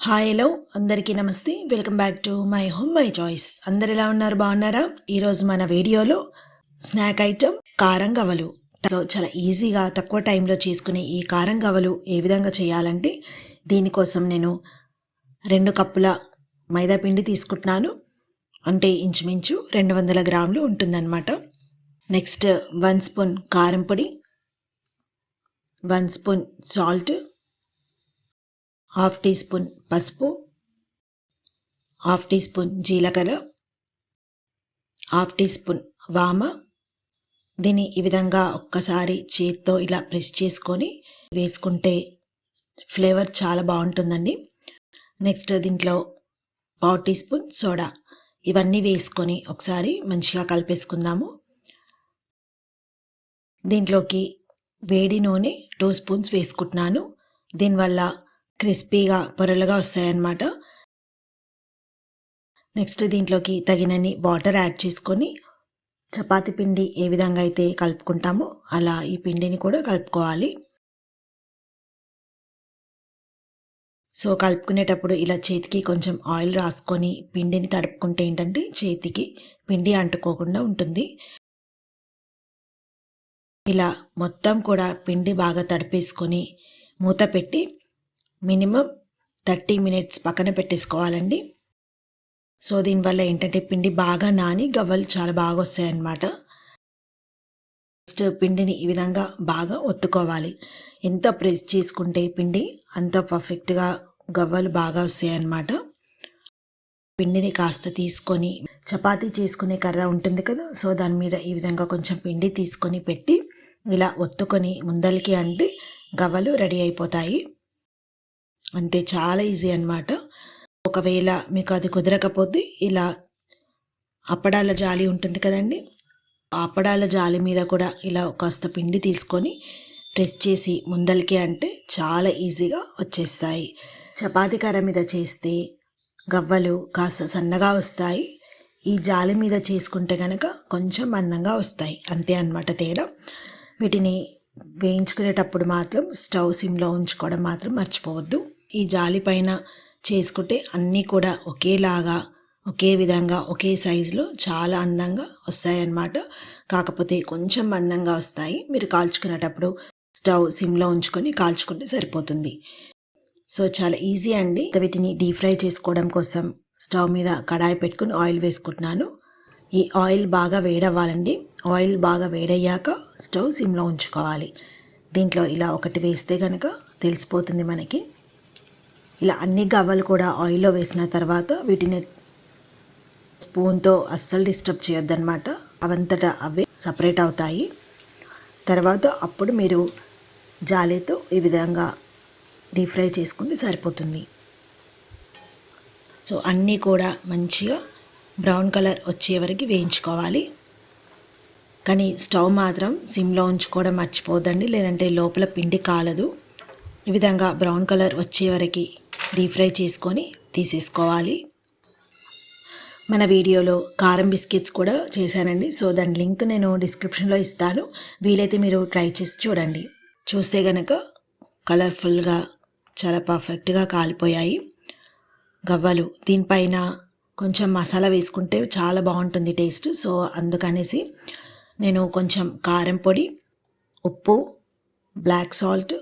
Hi hello అందరికీ నమస్తే. Welcome back to my home my choice అందరు ఎలా ఉన్నారు? బాగున్నారా? ఈరోజు మన వీడియోలో స్నాక్ ఐటమ్ కారం గవలు చాలా ఈజీగా తక్కువ టైంలో చేసుకునే ఈ కారం గవలు ఏ విధంగా చేయాలంటే దీనికోసం నేను రెండు కప్పుల మైదా పిండి తీసుకుంటున్నాను. అంటే ఇంచుమించు రెండు వందల గ్రాములు ఉంటుందన్నమాట. నెక్స్ట్ వన్ స్పూన్ కారం పొడి. One spoon salt half teaspoon పసుపు హాఫ్ టీ స్పూన్ జీలకర్ర హాఫ్ టీ స్పూన్ వామ. దీన్ని ఈ విధంగా ఒక్కసారి చేత్తో ఇలా ప్రెస్ చేసుకొని వేసుకుంటే ఫ్లేవర్ చాలా బాగుంటుందండి. నెక్స్ట్ దీంట్లో పావు టీ స్పూన్ సోడా. ఇవన్నీ వేసుకొని ఒకసారి మంచిగా కలిపేసుకుందాము. దీంట్లోకి వేడి నూనె టూ స్పూన్స్ వేసుకుంటున్నాను. దీనివల్ల క్రిస్పీగా పొరలుగా వస్తాయన్నమాట. నెక్స్ట్ దీంట్లోకి తగినన్ని వాటర్ యాడ్ చేసుకొని చపాతి పిండి ఏ విధంగా అయితే కలుపుకుంటామో అలా ఈ పిండిని కూడా కలుపుకోవాలి. సో కలుపుకునేటప్పుడు ఇలా చేతికి కొంచెం ఆయిల్ రాసుకొని పిండిని తడుపుకుంటే ఏంటంటే చేతికి పిండి అంటుకోకుండా ఉంటుంది. ఇలా మొత్తం కూడా పిండి బాగా తడిపేసుకొని మూత పెట్టి మినిమం థర్టీ మినిట్స్ పక్కన పెట్టేసుకోవాలండి. సో దీనివల్ల ఏంటంటే పిండి బాగా నాని గవ్వలు చాలా బాగా వస్తాయి అన్నమాట ఫస్ట్ పిండిని ఈ విధంగా బాగా ఒత్తుకోవాలి. ఎంత ప్రెస్ చేసుకుంటే పిండి అంత పర్ఫెక్ట్గా గవ్వలు బాగా వస్తాయన్నమాట. పిండిని కాస్త తీసుకొని చపాతీ చేసుకునే కర్ర ఉంటుంది కదా సో దాని మీద ఈ విధంగా కొంచెం పిండి తీసుకొని పెట్టి ఇలా ఒత్తుకొని ముందలికి అంటే గవ్వలు రెడీ అయిపోతాయి. అంతే చాలా ఈజీ అనమాట ఒకవేళ మీకు అది కుదరకపోతే ఇలా అప్పడాల జాలి ఉంటుంది కదండి. ఆ అప్పడాల జాలి మీద కూడా ఇలా కాస్త పిండి తీసుకొని ప్రెస్ చేసి ముందలికి అంటే చాలా ఈజీగా వచ్చేస్తాయి. చపాతీ కర్ర మీద చేస్తే గవ్వలు కాస్త సన్నగా వస్తాయి. ఈ జాలి మీద చేసుకుంటే కనుక కొంచెం మందంగా వస్తాయి. అంతే అనమాట తేడా. వీటిని వేయించుకునేటప్పుడు మాత్రం స్టవ్ సిమ్లో ఉంచుకోవడం మాత్రం మర్చిపోవద్దు. ఈ జాలి పైన చేసుకుంటే అన్నీ కూడా ఒకేలాగా ఒకే విధంగా ఒకే సైజులో చాలా అందంగా వస్తాయన్నమాట. కాకపోతే కొంచెం అందంగా వస్తాయి. మీరు కాల్చుకునేటప్పుడు స్టవ్ సిమ్లో ఉంచుకొని కాల్చుకుంటే సరిపోతుంది. సో చాలా ఈజీ అండి. వీటిని డీప్ ఫ్రై చేసుకోవడం కోసం స్టవ్ మీద కడాయి పెట్టుకుని ఆయిల్ వేసుకుంటున్నాను. ఈ ఆయిల్ బాగా వేడవ్వాలండి. ఆయిల్ బాగా వేడయ్యాక స్టవ్ సిమ్లో ఉంచుకోవాలి. దీంట్లో ఇలా ఒకటి వేస్తే కనుక తెలిసిపోతుంది మనకి. ఇలా అన్ని గవ్వలు కూడా ఆయిల్లో వేసిన తర్వాత వీటిని స్పూన్తో అస్సలు డిస్టర్బ్ చేయొద్దన్నమాట. అవంతటా అవే సపరేట్ అవుతాయి. తర్వాత అప్పుడు మీరు జాలీతో ఈ విధంగా డీప్ ఫ్రై చేసుకుంటే సరిపోతుంది. సో అన్నీ కూడా మంచిగా బ్రౌన్ కలర్ వచ్చే వరకు వేయించుకోవాలి. కానీ స్టవ్ మాత్రం సిమ్లో ఉంచుకోవడం మర్చిపోదండి లేదంటే లోపల పిండి కాలదు. ఈ విధంగా బ్రౌన్ కలర్ వచ్చే వరకు డీప్ ఫ్రై చేసుకొని తీసేసుకోవాలి. మన వీడియోలో కారం బిస్కెట్స్ కూడా చేశానండి. సో దాని లింక్ నేను డిస్క్రిప్షన్లో ఇస్తాను. వీలైతే మీరు ట్రై చేసి చూడండి. చూస్తే కనుక కలర్ఫుల్గా చాలా పర్ఫెక్ట్గా కాలిపోయాయి. గవ్వలు దీనిపైన కొంచెం మసాలా వేసుకుంటే చాలా బాగుంటుంది టేస్ట్. సో అందుకనేసి నేను కొంచెం కారం పొడి ఉప్పు బ్లాక్ సాల్ట్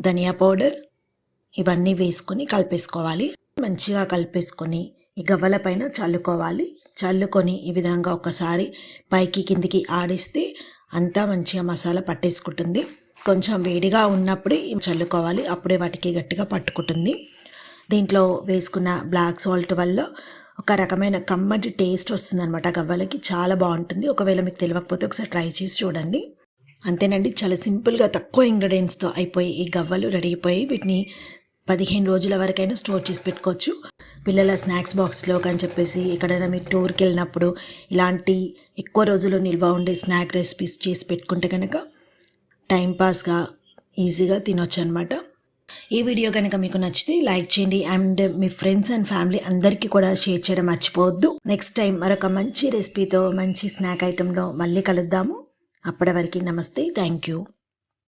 ధనియా పౌడర్ ఇవన్నీ వేసుకొని కలిపేసుకోవాలి. మంచిగా కలిపేసుకొని ఈ గవ్వల పైన చల్లుకోవాలి. చల్లుకొని ఈ విధంగా ఒకసారి పైకి కిందికి ఆడిస్తే అంతా మంచిగా మసాలా పట్టేసుకుంటుంది. కొంచెం వేడిగా ఉన్నప్పుడే చల్లుకోవాలి. అప్పుడే వాటికి గట్టిగా పట్టుకుంటుంది. దీంట్లో వేసుకున్న బ్లాక్ సాల్ట్ వల్ల ఒక రకమైన కమ్మటి టేస్ట్ వస్తుంది అనమాట గవ్వలకి. చాలా బాగుంటుంది. ఒకవేళ మీకు తెలియకపోతే ఒకసారి ట్రై చేసి చూడండి. అంతేనండి. చాలా సింపుల్గా తక్కువ ఇంగ్రీడియంట్స్తో అయిపోయి ఈ గవ్వలు రెడీ అయిపోయి వీటిని పదిహేను రోజుల వరకైనా స్టోర్ చేసి పెట్టుకోవచ్చు. పిల్లల స్నాక్స్ బాక్స్లో అని చెప్పేసి ఎక్కడైనా మీరు టూర్కి వెళ్ళినప్పుడు ఇలాంటి ఎక్కువ రోజులు నిల్వ ఉండే స్నాక్ రెసిపీస్ చేసి పెట్టుకుంటే కనుక టైంపాస్గా ఈజీగా తినొచ్చు అనమాట ఈ వీడియో కనుక మీకు నచ్చితే లైక్ చేయండి అండ్ మీ ఫ్రెండ్స్ అండ్ ఫ్యామిలీ అందరికీ కూడా షేర్ చేయడం మర్చిపోవద్దు. నెక్స్ట్ టైం మరొక మంచి రెసిపీతో మంచి స్నాక్ ఐటెంలో మళ్ళీ కలుద్దాము. అప్పటి వరకు నమస్తే థ్యాంక్ యూ.